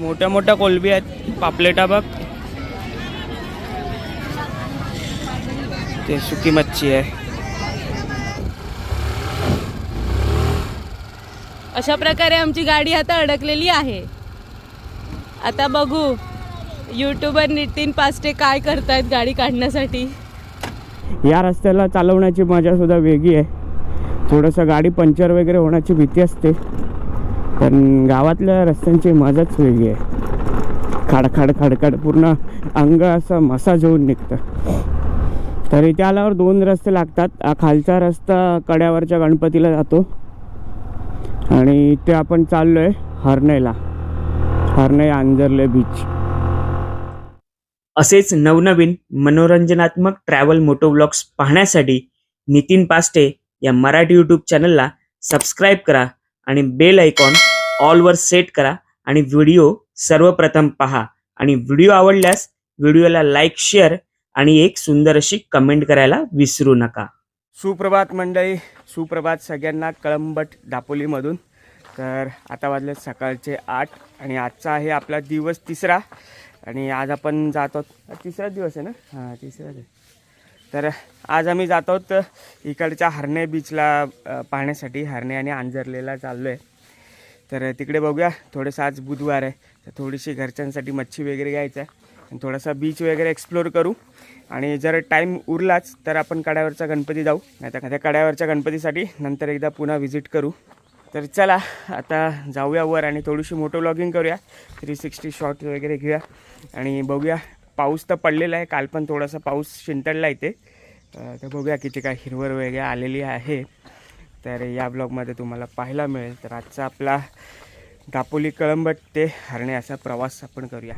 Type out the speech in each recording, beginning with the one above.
मोठ्या मोठ्या कोलबी आहेत. पापलेटा बघ. ते सुकी मच्छी आहे. अशा प्रकारे आमची गाडी आता अडकलेली आहे. आता बघू युट्यूबर नितीन पास्टे काय करतायत गाडी काढण्यासाठी. या रस्त्याला चालवण्याची मजा सुद्धा वेगळी आहे. थोडंसं गाडी पंक्चर वगैरे होण्याची भीती असते. पण गावातल्या रस्त्यांची मजाच वेगळी आहे. खाडखाड खाडखाड पूर्ण अंग असं मसाज होऊन निघतं. तर इथे आल्यावर दोन रस्ते लागतात. खालचा रस्ता कड्यावरच्या गणपतीला जातो. आणि इथे आपण चाललो आहे हरणेला हरणई अंजरले बीच असेच नवनवीन मनोरंजनात्मक ट्रॅव्हल मोटो ब्लॉग्स पाहण्यासाठी नितीन पास्टे या मराठी यूट्यूब चॅनलला सबस्क्राईब करा आणि बेल आयकॉन ऑलवर सेट करा आणि व्हिडिओ सर्वप्रथम पहा. आणि व्हिडिओ आवडल्यास व्हिडिओला लाईक शेअर आणि एक सुंदर अशी कमेंट करायला विसरू नका. सुप्रभात मंडळी. सुप्रभात सगळ्यांना कळंबट दापोलीमधून. तर आता वाजले सकाळचे आठ आणि आजचा आहे आपला दिवस तिसरा. आणि आज आपण जात आहोत तिसरा दिवस आहे ना? हां तिसरा दिवस. तर आज आम्ही जात आहोत इकडच्या हरणे बीचला पाहण्यासाठी. हरणे आणि आंजरलेला चाललो आहे तर तिकडे बघूया. थोडंसं आज बुधवार आहे. तर थोडीशी घरच्यांसाठी मच्छी वगैरे घ्यायचं आहे. आणि थोडासा बीच वगैरे एक्सप्लोर करू. आणि जर टाईम उरलाच तर आपण कड्यावरचा गणपती जाऊ. नाही तर त्या कड्यावरच्या गणपतीसाठी नंतर एकदा पुन्हा व्हिजिट करू. तर चला आता जाऊया वर आणि थोडीशी मोटो व्लॉगिंग करूया. थ्री सिक्स्टी शॉट वगैरे घेऊया. आणि बघूया पाऊस तर पडलेला आहे. काल पण थोडासा पाऊस शिंतडला इथे. तर बघूया किती काय हिरवळ वगैरे आलेली आहे. तर या ब्लॉगमध्ये तुम्हाला पाहायला मिळेल. तर आजचा आपला दापोली कळंबट ते हरणे असा प्रवास आपण करूया.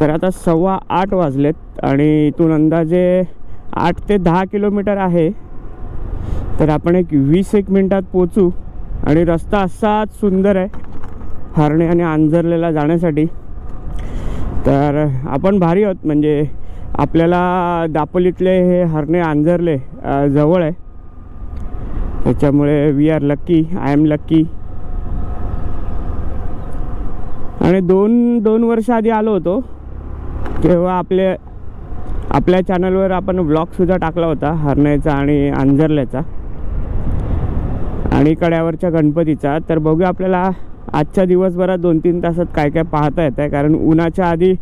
तर आता सव्वा आठ वाजलेत आणि इथून अंदाजे आठ ते दहा किलोमीटर आहे. तर आपण एक वीस एक मिनटात पोचू आणि रस्ता असाच सुंदर आहे हरणे आणि आंजरलेला जाण्यासाठी. तर आपण भारी आहोत म्हणजे आपल्याला दापोलीतले हे हरणे आंजरले जवळ आहे. त्याच्यामुळे we are lucky I am lucky आणि दोन दोन वर्ष आधी आलो होतो तेव्हा आपले आपल्या चॅनलवर आपण व्लॉगसुद्धा टाकला होता हरण्याचा आणि अंजरल्याचा. आणि कड्यावरच्या गणपतीचा. तर बघूया आपल्याला आजच्या दिवसभरात दोन तीन तासात काय काय पाहता येत आहे कारण उन्हाच्या आधी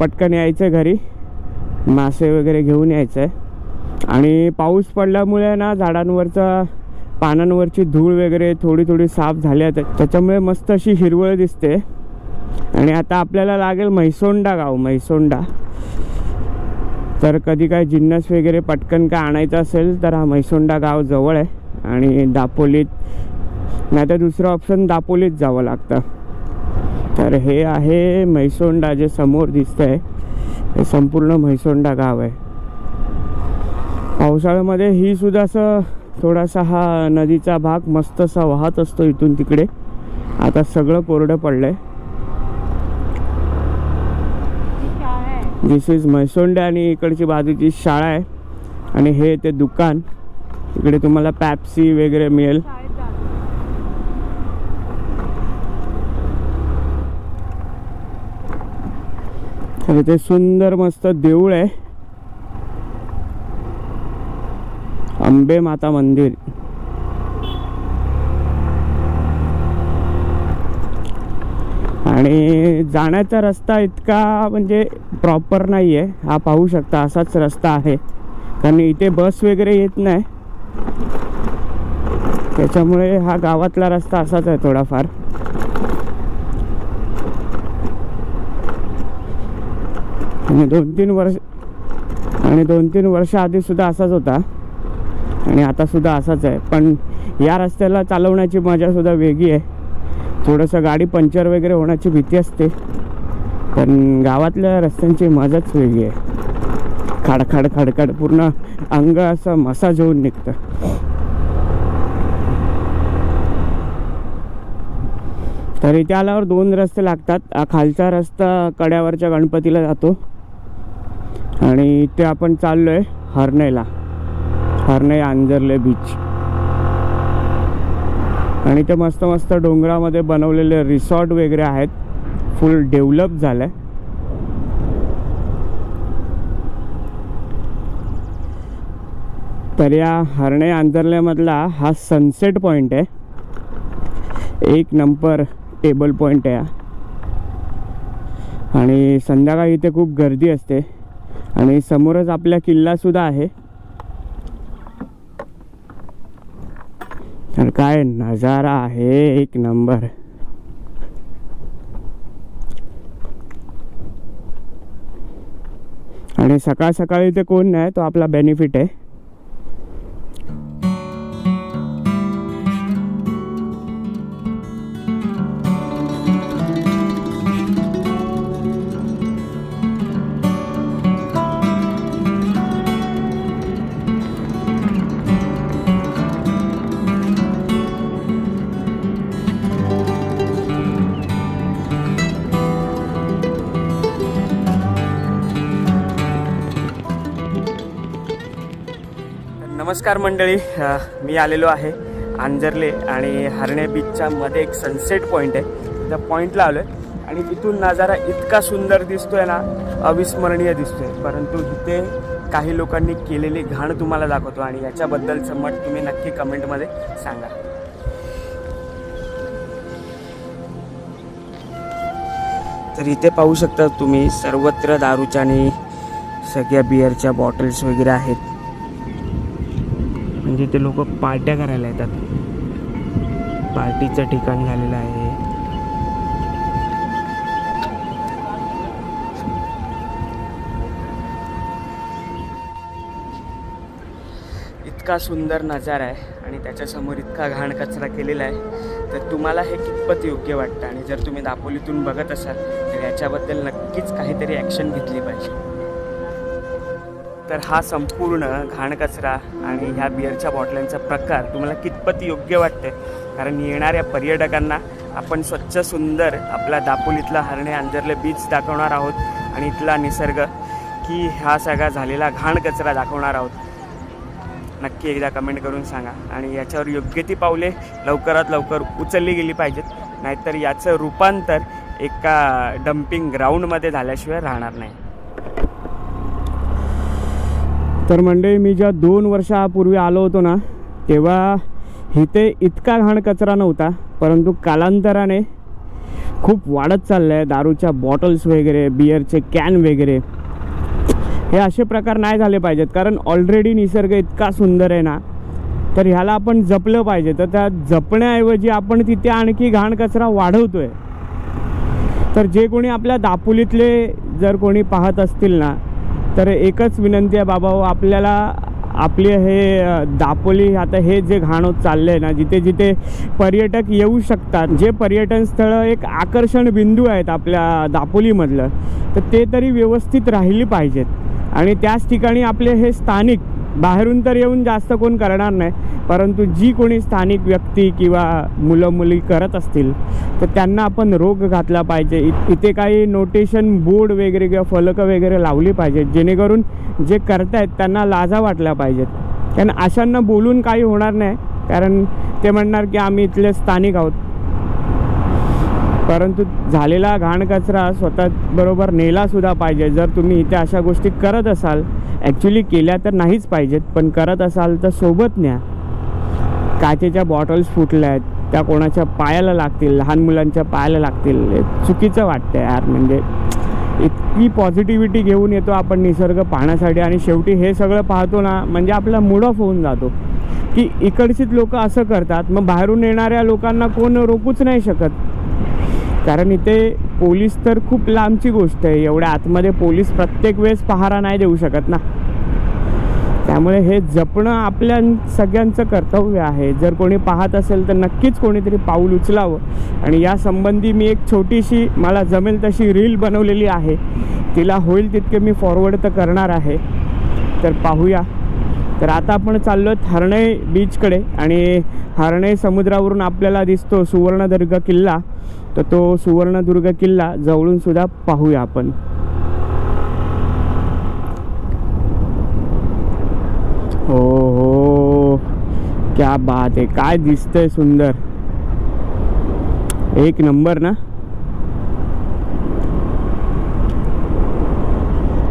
पटकन यायचं आहे घरी. मासे वगैरे घेऊन यायचं आहे आणि पाऊस पडल्यामुळे ना झाडांवरचा पानांवरची धूळ वगैरे थोडी थोडी साफ झाली आहे. त्याच्यामुळे मस्त अशी हिरवळ दिसते. आणि आता आपल्याला लागेल म्हैसोंडा गाव म्हैसोंडा. तर कधी काय जिन्नस वगैरे पटकन काय आणायचं असेल तर हा म्हैसोंडा गाव जवळ आहे. आणि दापोलीत नाही तर दुसरं ऑप्शन दापोलीत जावं लागतं. तर हे आहे म्हैसोंडा जे समोर दिसतंय. हे संपूर्ण म्हैसोंडा गाव आहे. पावसाळ्यामध्ये ही सुद्धा असं थोडासा हा नदीचा भाग मस्त असा वाहत असतो इथून तिकडे. आता सगळं कोरडं पडलंय. दिस इज म्हैसोंडे आणि इकडची बाजूची शाळा आहे. आणि हे ते दुकान. इकडे तुम्हाला पॅप्सी वगैरे मिळेल. तर ते सुंदर मस्त देऊळ आहे. अंबे माता मंदिर. आणि जाण्याचा रस्ता इतका म्हणजे प्रॉपर नाही आहे हा पाहू शकता असाच रस्ता आहे. कारण इथे बस वगैरे येत नाही. त्याच्यामुळे हा गावातला रस्ता असाच आहे थोडाफार. आणि दोन तीन वर्ष आणि दोन तीन वर्ष आधी सुद्धा असाच होता. आणि आतासुद्धा असाच आहे. पण या रस्त्याला चालवण्याची मजासुद्धा वेगळी आहे. थोडंसं गाडी पंक्चर वगैरे होण्याची भीती असते. पण गावातल्या रस्त्यांची मजाच वेगळी आहे. खाडखाड खाडखाड पूर्ण अंग असं मसाज होऊन निघतं. तर इथे आल्यावर दोन रस्ते लागतात. खालचा रस्ता कड्यावरच्या गणपतीला जातो. आणि इथे आपण चाललो आहे हरणेला हरणे आंजर्ले बीच. आणि ते मस्त मस्त डोंगरामध्ये बनवलेले रिसॉर्ट वगैरे आहेत. फुल डेव्हलप झालं आहे तर या हरणे आंतरल्यामधला हा सनसेट पॉईंट आहे. एक नंबर टेबल पॉईंट आहे आणि संध्याकाळी इथे खूप गर्दी असते. आणि समोरच आपल्या किल्लासुद्धा आहे. काय नजारा आहे? एक नंबर. आणि सकाळ सकाळी इथे कोण नाही तो आपला बेनिफिट आहे. नमस्कार मंडळी. मी आलेलो आहे आंजर्ले आणि हरणे बीचच्या मध्ये एक सनसेट पॉईंट आहे. त्या पॉईंटला आलो आहे आणि इथून नजारा इतका सुंदर दिसतोय ना अविस्मरणीय दिसतोय. परंतु इथे काही लोकांनी केलेली घाण तुम्हाला दाखवतो आणि याच्याबद्दलचं मत तुम्ही नक्की कमेंटमध्ये सांगा. तर इथे पाहू शकता तुम्ही सर्वत्र दारूच्या आणि सगळ्या बिअरच्या बॉटल्स वगैरे आहेत. म्हणजे ते लोक पार्ट्या करायला येतात. पार्टीचं ठिकाण झालेलं आहे. इतका सुंदर नजारा आहे आणि त्याच्यासमोर इतका घाण कचरा केलेला आहे. तर तुम्हाला हे कितपत योग्य वाटतं? आणि जर तुम्ही दापोलीतून बघत असाल तर याच्याबद्दल नक्कीच काहीतरी ॲक्शन घेतली पाहिजे. तर हा संपूर्ण घाण कचरा आणि ह्या बिअरच्या बॉटल्यांचा प्रकार तुम्हाला कितपत योग्य वाटते कारण येणाऱ्या पर्यटकांना आपण स्वच्छ सुंदर आपला दापोलीतला हरणे अंजरले बीच दाखवणार आहोत आणि इथला निसर्ग की हा सगळा झालेला घाण कचरा दाखवणार आहोत. नक्की एकदा कमेंट करून सांगा आणि याच्यावर योग्य ती पावले लवकरात लवकर उचलली गेली पाहिजेत. नाहीतर याचं रूपांतर एका डम्पिंग ग्राउंडमध्ये झाल्याशिवाय राहणार नाही. तर मंडळी मी जेव्हा दोन वर्षापूर्वी आलो होतो ना तेव्हा इथे इतका घाण कचरा नव्हता परंतु कालांतराने खूप वाढत चाललं आहे दारूच्या बॉटल्स वगैरे बिअरचे कॅन वगैरे. हे असे प्रकार नाही झाले पाहिजेत कारण ऑलरेडी निसर्ग इतका सुंदर आहे ना तर ह्याला आपण जपलं पाहिजे. तर त्या जपण्याऐवजी आपण तिथे आणखी घाण कचरा वाढवतो आहे तर जे कोणी आपल्या दापोलीतले जर कोणी पाहत असतील ना तर एकच विनंती आहे बाबा हो, आपल्याला आपले हे दापोली आता हे जे घाण होत चाललं आहे ना जिथे जिथे पर्यटक येऊ शकतात जे पर्यटन स्थळं एक आकर्षण बिंदू आहेत आपल्या दापोलीमधलं तर ते तरी व्यवस्थित राहिली पाहिजेत. आणि त्याच ठिकाणी आपले हे स्थानिक बाहेरून तर येऊन जास्त कोण करणार नाही परंतु जी कोणी स्थानिक व्यक्ती किंवा मुलं मुली करत असतील तर त्यांना आपण रोग घातला पाहिजे. इथे काही नोटेशन बोर्ड वगैरे किंवा फलकं वगैरे लावली पाहिजेत जेणेकरून जे करतायत त्यांना लाजा वाटल्या पाहिजेत. कारण अशांना बोलून काही होणार नाही कारण ते म्हणणार की आम्ही इथले स्थानिक आहोत. परंतु झालेला घाण कचरा स्वतःबरोबर नेलासुद्धा पाहिजे. जर तुम्ही इथे अशा गोष्टी करत असाल ॲक्च्युली केल्या तर नाहीच पाहिजेत पण करत असाल तर सोबत न्या. काचेच्या बॉटल्स फुटल्या आहेत. त्या कोणाच्या पायाला लागतील? लहान मुलांच्या पायाला लागतील? हे चुकीचं वाटतं यार. म्हणजे इतकी पॉझिटिव्हिटी घेऊन येतो आपण निसर्ग पाहण्यासाठी आणि शेवटी हे सगळं पाहतो ना म्हणजे आपला मूड ऑफ होऊन जातो. की इकडचीच लोक असं करतात मग बाहेरून येणाऱ्या लोकांना कोण रोखूच नाही शकत. कारण इथे पोलीस तर खूप लांबची गोष्ट आहे. एवढ्या आतमध्ये पोलीस प्रत्येक वेळेस पहारा नाही देऊ शकत ना. त्यामुळे हे जपणं आपल्या सगळ्यांचं कर्तव्य आहे. जर कोणी पाहत असेल तर नक्कीच कोणीतरी पाऊल उचलावं. आणि या संबंधी मी एक छोटीशी मला जमेल तशी रील बनवलेली आहे. तिला होईल तितके मी फॉरवर्ड तर करणार आहे. तर पाहूया. तर आता आपण चाललो आहेत हरणई बीचकडे आणि हरणई समुद्रावरून आपल्याला दिसतो सुवर्णदुर्ग किल्ला. तर तो सुवर्णदुर्ग किल्ला जवळूनसुद्धा पाहूया आपण. हो हो क्या बात आहे काय दिसतंय सुंदर. एक नंबर ना?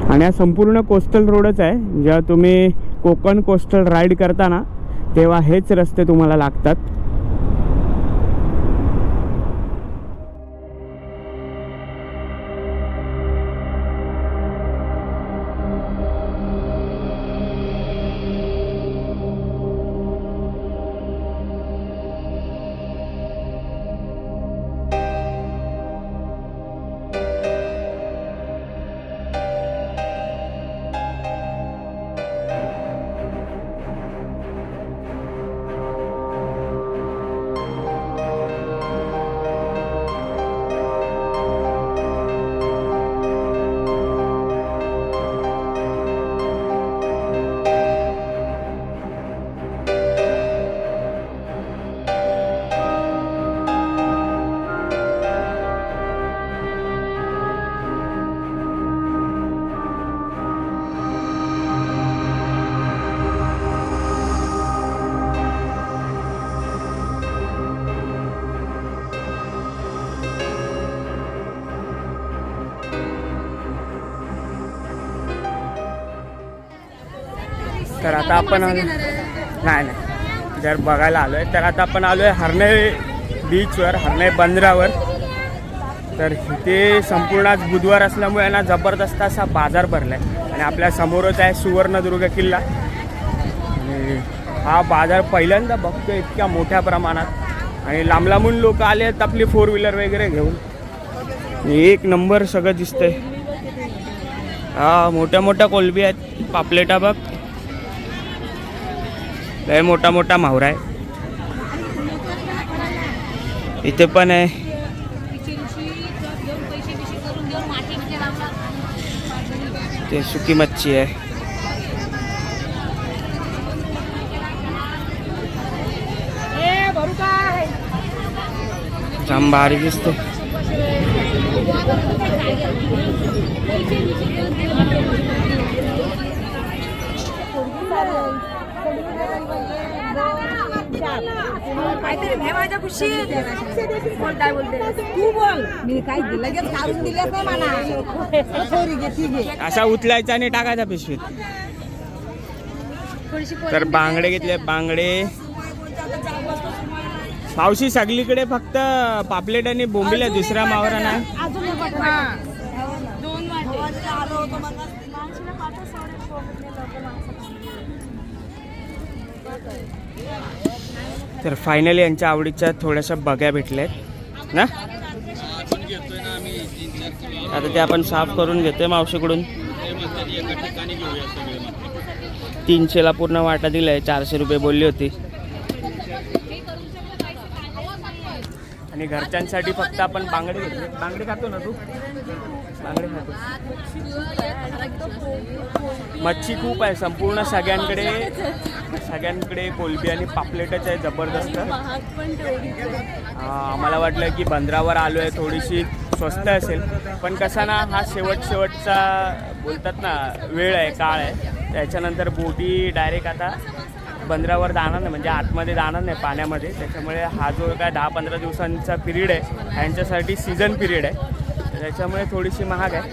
आणि हा संपूर्ण कोस्टल रोडच आहे. जेव्हा तुम्ही कोकण कोस्टल राईड करता ना तेव्हा हेच रस्ते तुम्हाला लागतात. आता आपण नाही नाही. जर बघायला आलो आहे तर आता आपण आलो आहे हरणे बीचवर हरणे बंदरावर. तर इथे संपूर्ण आज बुधवार असल्यामुळे ना जबरदस्त असा बाजार भरला आहे आणि आपल्या समोरच आहे सुवर्णदुर्ग किल्ला. आणि हा बाजार पहिल्यांदा बघतो इतक्या मोठ्या प्रमाणात. आणि लांब लांबून लोक आले आहेत आपली फोर व्हीलर वगैरे घेऊन. एक नंबर सगळं दिसतंय. हा मोठ्या मोठ्या कोलबी आहेत. पापलेटा बघ. लय मोठा मोठा मावरा आहे इथे पण आहे ते सुकी मच्छी आहे जाम भारी दिसते काहीतरी माझ्या खुशी. बोल काय बोलते? तू बोल. मी काही लगेच काढून दिलेच नाही मला सोरी घे ती घे. असा उचलायचा आणि टाकायचा पिशवीत. तर बांगडे घेतले बांगडे. मावशी सगळीकडे फक्त पापलेट आणि बोंबील दुसऱ्या मावरा नाही. वाटे. तर फायनली यांच्या आवडीच्या थोड्याशा बघ्या भेटल्या आहेत ना? आता ते आपण साफ करून घेतोय मावशीकडून. तीनशेला पूर्ण वाटा दिलाय चारशे रुपये बोलली होती. आणि घरच्यांसाठी फक्त आपण बांगडे घेतले. बांगडे खातो ना तू? बांगडे खातो मच्छी खूप आहे. संपूर्ण सगळ्यांकडे सगळ्यांकडे कोलबी आणि पापलेटच आहे जबरदस्त. महाग आम्हाला वाटलं की बंदरावर आलो आहे थोडीशी स्वस्त असेल. पण कसा ना हा शेवट शेवटचा बोलतात ना वेळ आहे काळ आहे. त्याच्यानंतर बोटी डायरेक्ट आता बंदरावर जाणार नाही म्हणजे आतमध्ये जाणार नाही पाण्यामध्ये. त्याच्यामुळे हा जो काय दहा पंधरा दिवसांचा पिरियड आहे ह्यांच्यासाठी सीझन पिरियड आहे. त्याच्यामुळे थोडीशी महाग आहे.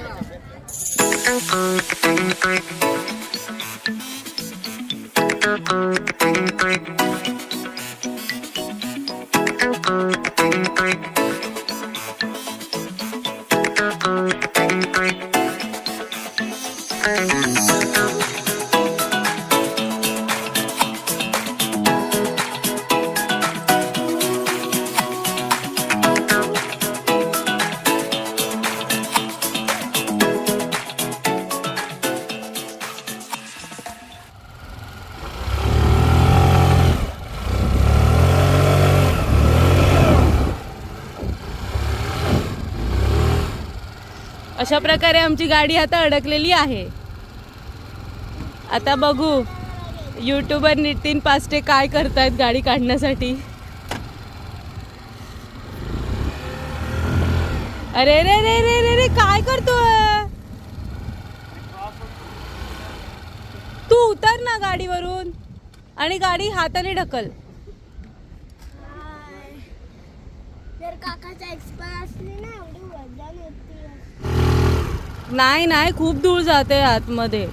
अशा प्रकारे आमची गाडी आता अडकलेली आहे. आता बघू यूट्यूबर नितीन पास्टे काय करतायत गाडी काढण्यासाठी. अरे रे रे रे रे रे काय करतोय? तू उतर ना गाडीवरून. आणि गाडी हाताने ढकल. काकाचा एक्सपायर असली ना नाही नाही खूप दूर जाते आतमध्ये.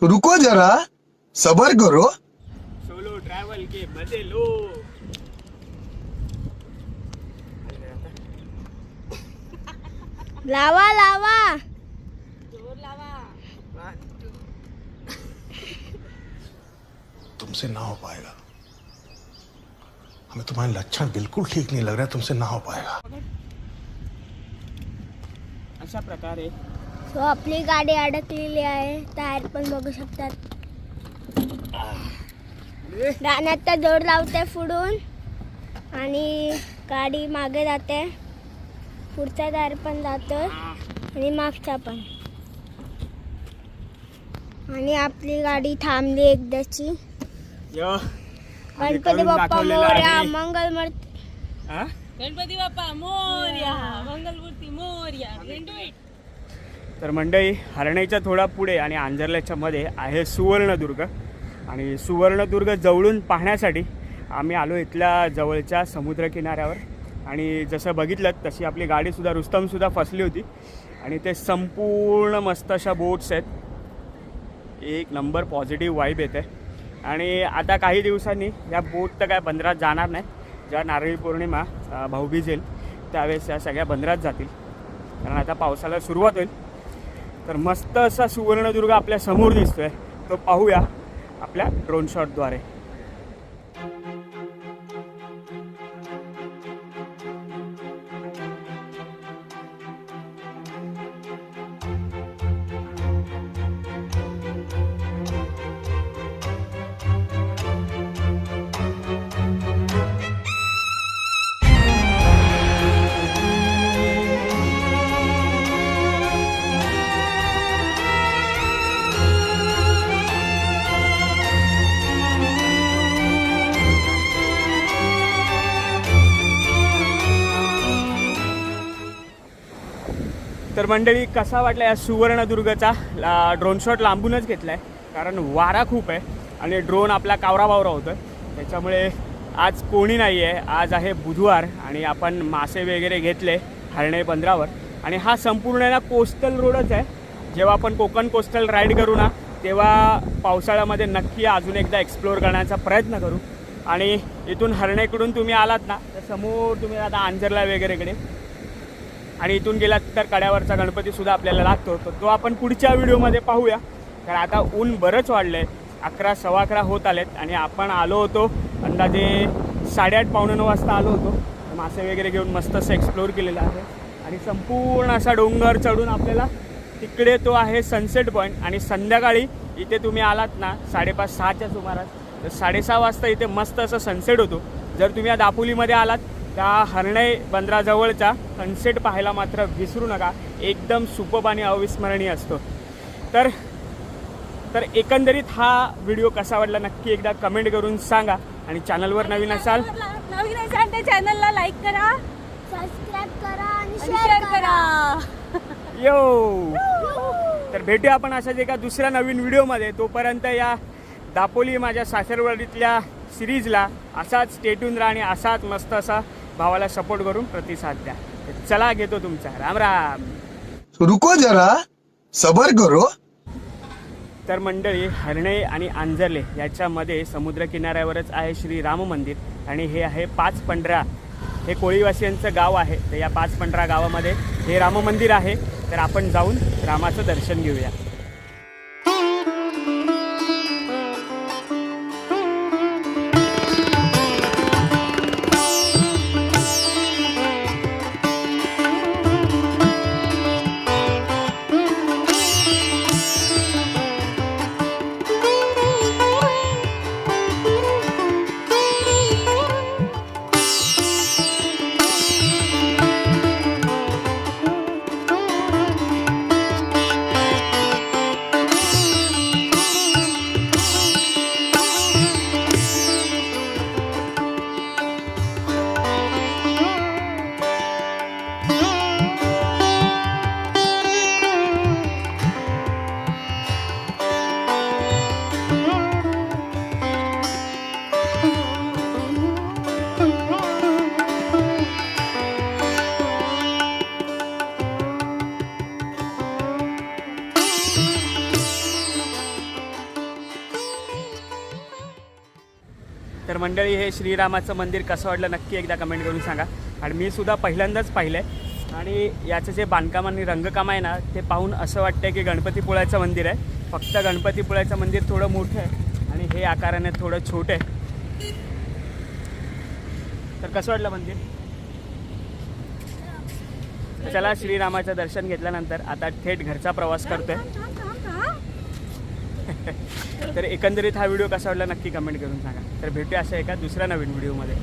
तो रुको जरा. सबर करो. सोलो ट्रॅव्हल के मजे लो. लावा लावा. तुमसे ना हो पाएगा। हमें तुम्हारे लक्षण बिल्कुल ठीक नहीं लग रहा है तुमसे ना हो पाएगा। अशा प्रकारे सो आपली गाडी अडकलेली आहे टायर पण बघू शकतात रानात तर जोर लावते पुढून आणि गाडी मागे जाते पुढचा टायर पण जातोय आणि मागचा पण आणि आपली गाडी थांबली एकदाची गणपती करून बाप्पा दाखवलेलं मोरया हा? गणपती बाप्पा मोर्या मंगलमूर्ती मोर्या. तर मंडळी हरणईच्या थोडा पुढे आणि आंजर्ल्याच्या मध्ये आहे सुवर्णदुर्ग. आणि सुवर्णदुर्ग जवळून पाहण्यासाठी आम्ही आलो इथल्या जवळच्या समुद्रकिनाऱ्यावर. आणि जसं बघितलं तशी आपली गाडीसुद्धा रुस्तमसुद्धा फसली होती. आणि ते संपूर्ण मस्त अशा बोट्स आहेत. एक नंबर पॉझिटिव्ह वाईब येते. आणि आता काही दिवसांनी या बोट तर काय बंदरात जाणार नाही. ज्या नारळी पौर्णिमा भाऊबीजेल त्यावेळेस या सगळ्या बंदरात जातील. कारण आता पावसाला सुरुवात होईल. तर मस्त असा सुवर्णदुर्ग आपल्यासमोर दिसतोय. तो पाहूया आपल्या ड्रोन शॉटद्वारे मंडळी कसा वाटला या सुवर्णदुर्गचा ला ड्रोन शॉट लांबूनच घेतला आहे कारण वारा खूप आहे आणि ड्रोन आपला कावरा बावरा होतो त्याच्यामुळे आज कोणी नाही आहे आज आहे बुधवार आणि आपण मासे वगैरे घेतले हरणे बंदरावर. आणि हा संपूर्ण ना कोस्टल रोडच आहे. जेव्हा आपण कोकण कोस्टल राईड करू ना तेव्हा पावसाळ्यामध्ये नक्की अजून एकदा एक्सप्लोअर करण्याचा प्रयत्न करू. आणि इथून हरणेकडून तुम्ही आलात ना तर समोर तुम्ही आता आंजरला वगैरेकडे. आणि इथून गेलात तर कड्यावरचा गणपतीसुद्धा आपल्याला लागतो. तर तो आपण पुढच्या व्हिडिओमध्ये पाहूया. कारण आता ऊन बरंच वाढलं आहे अकरा सव्वा अकरा होत आलेत आणि आपण आलो होतो अंदाजे साडेआठ पावणे नऊ वाजता आलो होतो. मासे वगैरे घेऊन मस्त असं एक्सप्लोअर केलेलं आहे. आणि संपूर्ण असा डोंगर चढून आपल्याला तिकडे तो आहे सनसेट पॉईंट आणि संध्याकाळी इथे तुम्ही आलात ना साडेपाच सहाच्या सुमारास तर साडेसहा वाजता इथे मस्त असं सनसेट होतो. जर तुम्ही या दापोलीमध्ये आलात त्या हरणे बंदराजवळचा सनसेट पाहायला मात्र विसरू नका. एकदम सुपब आणि अविस्मरणीय असतो. तर तर एकंदरीत हा व्हिडिओ कसा वाटला नक्की एकदा कमेंट करून सांगा आणि चॅनलवर नवीन असाल नवीन असाल तर चॅनलला लाईक करा. सबस्क्राईब करा आणि शेअर करा. यो! तर भेटूया आपण अशाच एका दुसऱ्या नवीन व्हिडिओमध्ये. तोपर्यंत या दापोली माझ्या सासरवाडीतल्या सिरीजला असाच स्टेटून राहा आणि असाच मस्त असा भावाला सपोर्ट करून प्रतिसाद द्या. चला घेतो तुमचा. राम राम. रुको जरा. सबर करो. तर मंडळी हरणे आणि आंजर्ले याच्यामध्ये समुद्रकिनाऱ्यावरच आहे श्री राम मंदिर आणि हे आहे पाच पंढरा हे कोळीवासियांचं गाव आहे. तर या पाच पंढरा गावामध्ये हे राम मंदिर आहे. तर आपण जाऊन रामाचं दर्शन घेऊया. तर मंडळी हे श्रीरामाचं मंदिर कसं वाटलं नक्की एकदा कमेंट करून सांगा. आणि मी सुद्धा पहिल्यांदाच पाहिलं आहे आणि याचं जे बांधकाम आणि रंगकाम आहे ना ते पाहून असं वाटतं की गणपतीपुळ्याचं मंदिर आहे. फक्त गणपतीपुळ्याचं मंदिर थोडं मोठं आहे आणि हे आकाराने थोडं छोटं आहे. तर कसं वाटलं मंदिर? चला श्रीरामाचं दर्शन घेतल्यानंतर आता थेट घरचा प्रवास करतोय. तर एकंदरीत हा व्हिडिओ कसा वाटला नक्की कमेंट करून सांगा. तर भेटूया अशा एका दुसऱ्या नवीन व्हिडिओमध्ये.